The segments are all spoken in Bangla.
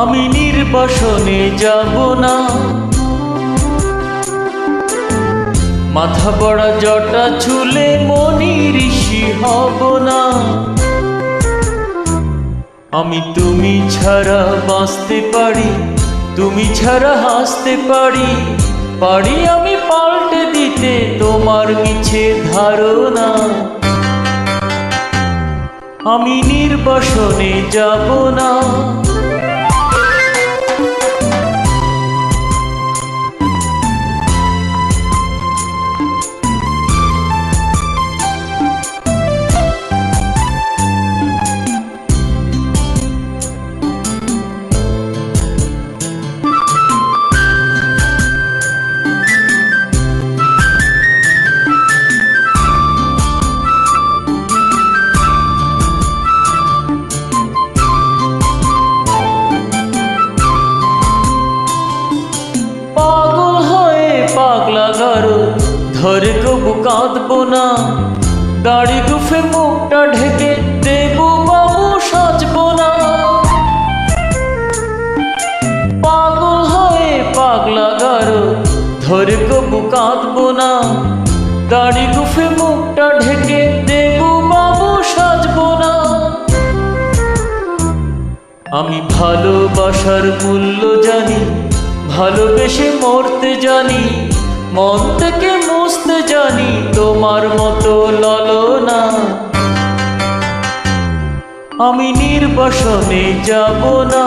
আমি নির্বাসনে যাব না। মাথা বড়া জটা চুলে মনি ঋষি হব না। আমি তুমি ছাড়া বাঁচতে পারি, তুমি ছাড়া হাসতে পারি। পারি আমি পাল্টে দিতে তোমার মিছে ধারণা। আমি নির্বাসনে যাব না। গারো ধরে কবু কাঁদবো না। দাড়ি গুফে মুখটা ঢেকে দেবু বাবু সাজবো না। পাগল হয়ে পাগলা গারো। ধরে কবু কাঁদবো না। দাড়ি গুফে মুখটা ঢেকে দেবু বাবু সাজবো না। আমি ভালোবাসার মূল্য জানি, ভালোবেসে মরতে জানি। মন থেকে মুছতে জানি তোমার মতো ললনা। আমি নির্বাসনে যাব না।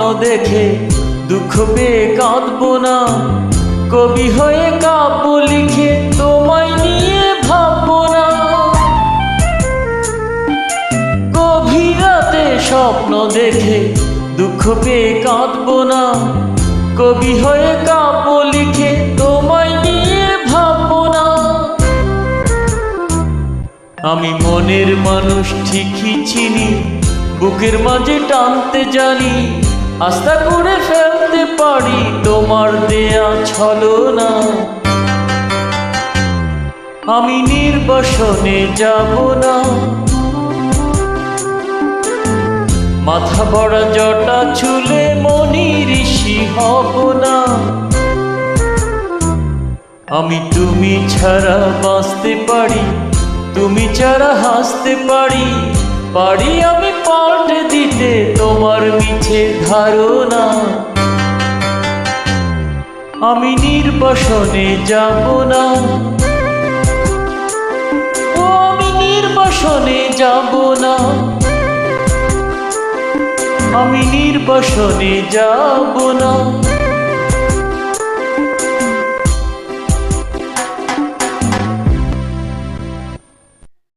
স্বপ্ন দেখে দুঃখ পেয়ে কাঁদবো না। কবি হয়ে কাব্য লিখে তোমায় নিয়ে ভাববো না। গভীর রাতে স্বপ্ন দেখে দুঃখ পেয়ে কাঁদবো না। কবি হয়ে কাব্য লিখে তোমায় নিয়ে ভাববো না। আমি মনের মানুষ ঠিকই চিনি, বুকের মাঝে টানতে জানি। আস্থা করে ফেলতে পারি তোমার দেয়া ছলো না আমি নির্বাসনে যাব না। মাথা বড়া জটা চুলে মনি ঋষি হব না। আমি তুমি ছাড়া বাঁচতে পারি, তুমি ছাড়া হাসতে পারি। পারি আমি পাল্টে দিতে তোমার মিছে ধারণা। আমি নির্বাসনে যাব না। ও, আমি নির্বাসনে যাব না। আমি নির্বাসনে যাব না।